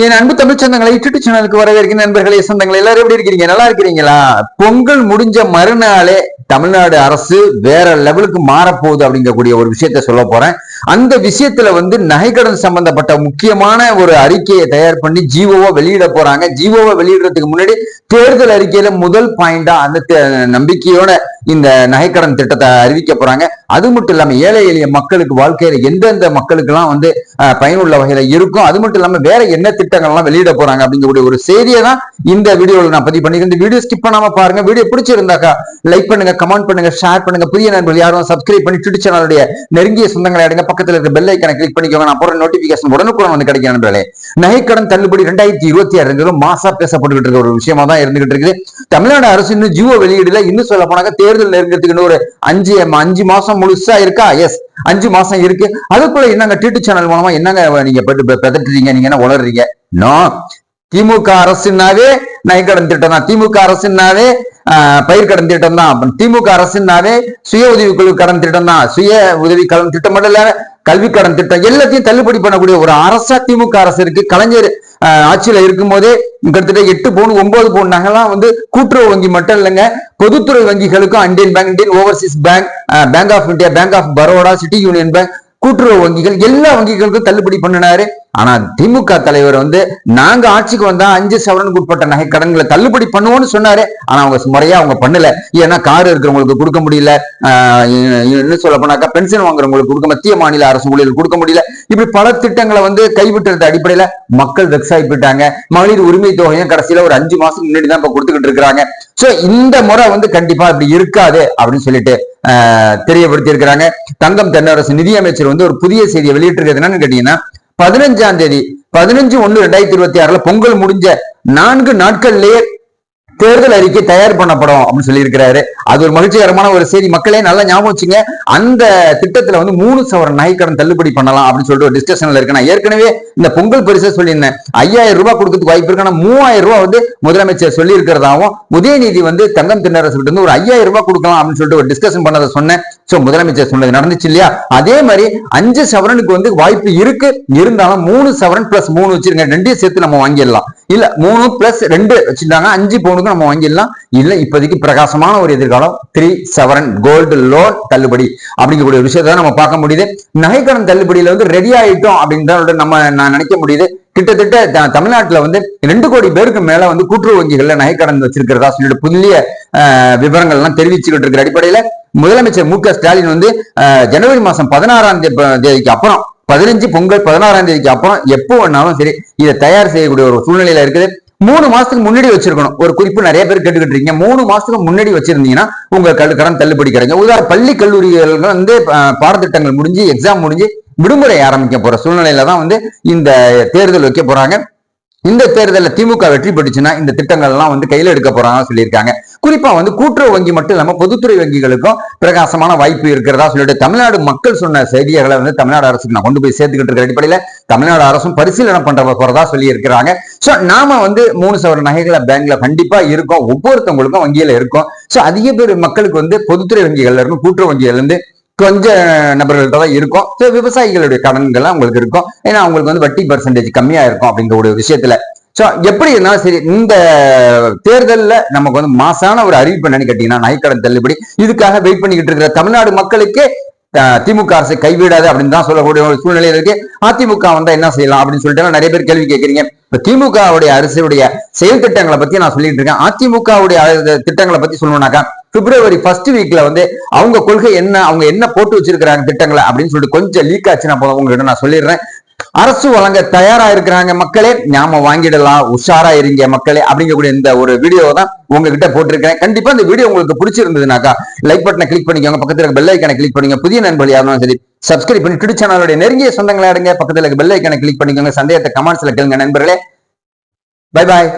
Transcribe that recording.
என் அன்பு தமிழ் சொந்தங்களை யூடியூப் சேனலுக்கு வரவேற்கிற நண்பர்களே சொந்தங்களை எல்லாரும் எப்படி இருக்கிறீங்க? நல்லா இருக்கிறீங்களா? பொங்கல் முடிஞ்ச மறுநாளே தமிழ்நாடு அரசு வேற லெவலுக்கு மாறப்போகுது அப்படிங்கக்கூடிய ஒரு விஷயத்த சொல்ல போறேன். அந்த விஷயத்துல வந்து நகைக்கடன் சம்பந்தப்பட்ட முக்கியமான ஒரு அறிக்கையை தயார் பண்ணி ஜிஓவை வெளியிட போறாங்க. ஜிஓவை வெளியிடுறதுக்கு முன்னாடி தேர்தல் அறிக்கையில முதல் பாயிண்டா அந்த நம்பிக்கையோட இந்த நகைக்கடன் திட்டத்தை அறிவிக்க போறாங்க. அது மட்டும் இல்லாம ஏழை எளிய மக்களுக்கு வாழ்க்கையில எந்தெந்த மக்களுக்கு எல்லாம் வந்து பயனுள்ள வகையில இருக்கும்? அது மட்டும் இல்லாம வேற என்ன திட்டங்கள்லாம் வெளியிட போறாங்க அப்படிங்கக்கூடிய ஒரு செய்தியை தான் இந்த வீடியோவில் நான் பதிவு பண்ணிக்கிறேன் இந்த வீடியோ ஸ்கிப் பண்ணாம பாருங்க. வீடியோ பிடிச்சிருந்தாக்கா லைக் பண்ணுங்க கமெண்ட் பண்ணுங்க ஷேர் பண்ணுங்க. புதிய நண்பர்கள் யாரும் சப்ஸ்கிரைப் பண்ணி ட்விட்டர் சேனலுடைய நெருங்கிய சொந்தங்களை அடைங்க. பக்கத்தில் இருக்க பெல் ஐக்கனை கிளிக் பண்ணிக்கோங்க. நான் போற நோட்டிபிகேஷன் உடனுக்குடன் வந்து கிடைக்கும் நண்பர்களே. நகைக்கடன் தள்ளுபடி ரெண்டாயிரத்தி இருபத்தி ஆறு மாசா பேசப்பட்டுக்கிட்டு இருக்க ஒரு விஷயமா தான் இருந்துகிட்டு இருக்குது. தமிழ்நாடு அரசு இன்னும் ஜியோ வெளியீடுல இன்னும் சொல்ல போனாக்க தேர்தல் நெருங்கிறதுக்கு ஒரு அஞ்சு அஞ்சு மாசம் முழுசா இருக்கா? எஸ் அஞ்சு மாசம் இருக்கு. அதுக்குள்ள என்னங்க டியூட்டு சேனல் மூலமா என்னங்க நீங்க பெதட்டுறீங்க? நீங்க என்ன உளறீங்க? திமுக அரசுனாவே நகைக்கடன் திட்டம் தான். திமுக அரசுனாவே பயிர் கடன் திட்டம் தான். திமுக அரசுனாவே சுய உதவி குழு கடன் திட்டம் தான். சுய உதவி கடன் திட்டம் மட்டும் இல்ல கல்வி கடன் திட்டம் எல்லாத்தையும் தள்ளுபடி பண்ணக்கூடிய ஒரு அரசா திமுக அரசு இருக்கு. கலைஞர் ஆட்சியில இருக்கும் போதே கிட்டத்தட்ட எட்டு பவுன் ஒன்பது பவுன் நகைலாம் வந்து கூட்டுறவு வங்கி மட்டும் இல்லைங்க. பொதுத்துறை வங்கிகளுக்கும் Indian Bank Indian Overseas Bank Bank of India Bank of Baroda City Union Bank கூட்டுறவு வங்கிகள் எல்லா வங்கிகளுக்கும் தள்ளுபடி பண்ணினாரு. ஆனா திமுக தலைவர் வந்து நாங்க ஆட்சிக்கு வந்தா அஞ்சு சவரனுக்கு உட்பட்ட நகை கடன்களை தள்ளுபடி பண்ணுவோம்னு சொன்னாரு. ஆனா அவங்க முறையா அவங்க பண்ணல. ஏன்னா கார் இருக்கிறவங்களுக்கு கொடுக்க முடியல. என்ன சொல்ல போனாக்கா பென்ஷன் வாங்குறவங்களுக்கு கொடுக்க மத்திய மாநில அரசு ஊழியர்கள் கொடுக்க முடியல. இப்படி பல திட்டங்களை வந்து கைவிட்டுறது அடிப்படையில மக்கள் வெக்ஸாகி போயிட்டாங்க. மகளிர் உரிமை தொகையும் கடைசியில ஒரு அஞ்சு மாசம் முன்னாடி தான் இப்ப கொடுத்துக்கிட்டு இருக்கிறாங்க. சோ இந்த முறை வந்து கண்டிப்பா இப்படி இருக்காது அப்படின்னு சொல்லிட்டு தெரியப்படுத்தியிருக்கிறாங்க. தங்கம் தென்னரசு நிதியமைச்சர் வந்து ஒரு புதிய செய்தியை வெளியிட்டிருக்கிறது என்னன்னு கேட்டீங்கன்னா பதினஞ்சாம் தேதி பதினஞ்சு ஒண்ணு ரெண்டாயிரத்தி இருபத்தி ஆறுல பொங்கல் முடிஞ்ச நான்கு நாட்கள்லேயே தேர்தல் அறிக்கை தயார் பண்ணப்படும் அப்படின்னு சொல்லியிருக்கிறாரு. அது ஒரு மகிழ்ச்சிகரமான ஒரு செய்தி. மக்களே நல்லா ஞாபகம் வச்சுங்க. அந்த திட்டத்துல வந்து மூணு சவரன் நகைக்கடன் தள்ளுபடி பண்ணலாம் அப்படின்னு சொல்லிட்டு ஒரு டிஸ்கஷன்ல இருக்கு. நான் ஏற்கனவே இந்த பொங்கல் பரிசை சொல்லியிருந்தேன். ஐயாயிரம் ரூபாய் கொடுக்கறதுக்கு வாய்ப்பு இருக்கு. ஆனா மூவாயிரம் ரூபாய் வந்து முதலமைச்சர் சொல்லி இருக்கிறதாவும் உதயநிதி வந்து தங்கம் தின்னரசு வந்து ஒரு ஐயாயிரம் ரூபாய் கொடுக்கலாம் அப்படின்னு சொல்லிட்டு ஒரு டிஸ்கஷன் பண்ணதை சொன்னேன். சோ முதலமைச்சர் சொன்னது நடந்துச்சு இல்லையா? அதே மாதிரி அஞ்சு சவரனுக்கு வந்து வாய்ப்பு இருக்கு. இருந்தாலும் மூணு சவரன் பிளஸ் மூணு வச்சிருங்க. ரெண்டையும் சேர்த்து நம்ம வாங்கிடலாம். இல்ல மூணு பிளஸ் ரெண்டு வச்சிருந்தாங்க. அஞ்சு பவுனுக்கு நம்ம வாங்கிடலாம். இல்ல இப்போதைக்கு பிரகாசமான ஒரு எதிர்காலம். த்ரீ செவன் கோல்டு லோன் தள்ளுபடி அப்படிங்கக்கூடிய விஷயத்த நம்ம பார்க்க முடியுது. நகைக்கடன் தள்ளுபடியில வந்து ரெடி ஆயிட்டோம் அப்படின்னு நம்ம நான் நினைக்க முடியுது. கிட்டத்தட்ட தமிழ்நாட்டில் வந்து ரெண்டு கோடி பேருக்கு மேல வந்து கூட்டுறவு வங்கிகள்ல நகைக்கடன் வச்சிருக்கிறதா சொல்லிட்டு புதிய விவரங்கள் எல்லாம் தெரிவிச்சுக்கிட்டு இருக்கிற அடிப்படையில முதலமைச்சர் மு க ஸ்டாலின் வந்து ஜனவரி மாசம் பதினாறாம் தேதிக்கு அப்புறம் பதினஞ்சு பொங்கல் பதினாறாம் தேதிக்கு அப்புறம் எப்போ வேணாலும் சரி இதை தயார் செய்யக்கூடிய ஒரு சூழ்நிலையில இருக்குது. மூணு மாசத்துக்கு முன்னாடி வச்சிருக்கணும். ஒரு குறிப்பு நிறைய பேர் கேட்டுக்கிட்டு இருக்கீங்க மூணு மாசத்துக்கு முன்னாடி வச்சிருந்தீங்கன்னா உங்க கடன் தள்ளுபடி கிடைக்கும் உதாரண பள்ளி கல்லூரிகள் வந்து பாடத்திட்டங்கள் முடிஞ்சு எக்ஸாம் முடிஞ்சு விடுமுறை ஆரம்பிக்க போற சூழ்நிலையில தான் வந்து இந்த தேர்தல் வைக்க போறாங்க. இந்த தேர்தலில் திமுக வெற்றி பெற்றுச்சுன்னா இந்த திட்டங்கள் எல்லாம் வந்து கையில் எடுக்க போறாங்க சொல்லியிருக்காங்க. குறிப்பா வந்து கூட்டுறவு வங்கி மட்டும் இல்லாம பொதுத்துறை வங்கிகளுக்கும் பிரகாசமான வாய்ப்பு இருக்கிறதா சொல்லிட்டு தமிழ்நாடு மக்கள் சொன்ன செய்திகளை வந்து தமிழ்நாடு அரசுக்கு நான் கொண்டு போய் சேர்த்துக்கிட்டு இருக்கிற அடிப்படையில தமிழ்நாடு அரசும் பரிசீலனை பண்ற போறதா சொல்லி இருக்கிறாங்க சோ நாம வந்து மூணு சவர நகைகளை பேங்க்ல கண்டிப்பா இருக்கும். ஒவ்வொருத்தவங்களுக்கும் வங்கியில இருக்கும். சோ அதிக பேர் மக்களுக்கு வந்து பொதுத்துறை வங்கிகள்ல இருக்கும் கூட்டுறவு வங்கிகள்ல இருந்து கொஞ்ச நபர்கள்ட்ட தான் இருக்கும். விவசாயிகளுடைய கடன்கள் உங்களுக்கு இருக்கும். ஏன்னா அவங்களுக்கு வந்து வட்டி பர்சன்டேஜ் கம்மியா இருக்கும் அப்படிங்கிற ஒரு விஷயத்துல. சோ எப்படி இருந்தாலும் சரி இந்த தேர்தலில் நமக்கு வந்து மாசான ஒரு அறிவிப்பு என்னன்னு கேட்டீங்கன்னா நகைக்கடன் தள்ளுபடி. இதுக்காக வெயிட் பண்ணிக்கிட்டு இருக்கிற தமிழ்நாடு மக்களுக்கு திமுக அரசு கைவிடாது அப்படின்னு தான் சொல்லக்கூடிய ஒரு சூழ்நிலையில் இருக்கு. அதிமுக வந்தா என்ன செய்யலாம் அப்படின்னு சொல்லிட்டு நிறைய பேர் கேள்வி கேட்கறீங்க. இப்ப திமுகவுடைய அரசுடைய செயல் திட்டங்களை பத்தி நான் சொல்லிட்டு இருக்கேன். அதிமுகவுடைய திட்டங்களை பத்தி சொல்லணும்னாக்கா பிப்ரவரி ஃபர்ஸ்ட் வீக்ல வந்து அவங்க கொள்கை என்ன அவங்க என்ன போட்டு வச்சிருக்கிறாங்க திட்டங்களை அப்படின்னு சொல்லிட்டு கொஞ்சம் லீக் ஆச்சு நான் உங்ககிட்ட நான் சொல்லிடுறேன். அரசு வழங்க தயாரா இருக்கிறாங்க மக்களே. ஞாபகம் வாங்கிடலாம். உஷாரா இருங்க மக்களே. அப்படிங்கக்கூடிய இந்த ஒரு வீடியோ தான் உங்ககிட்ட போட்டிருக்கேன் கண்டிப்பா இந்த வீடியோ உங்களுக்கு பிடிச்சிருந்ததுனாக்கா லைக் பட்டனை கிளிக் பண்ணிக்கோங்க. பக்கத்துல இருக்க பெல் ஐக்கனை கிளிக் பண்ணிக்கோங்க. புதிய நண்பர்கள் யாரும் சரி சப்ஸ்கிரைப் பண்ணி ட்விட்டர் சேனலோட நெருங்கிய சொந்தங்களை அடுங்க. பக்கத்துல இருக்க பெல் ஐக்கனை கிளிக் பண்ணிக்கோங்க. சந்தேகத்தை கமெண்ட்ஸ்ல கேளுங்க நண்பர்களே. Bye bye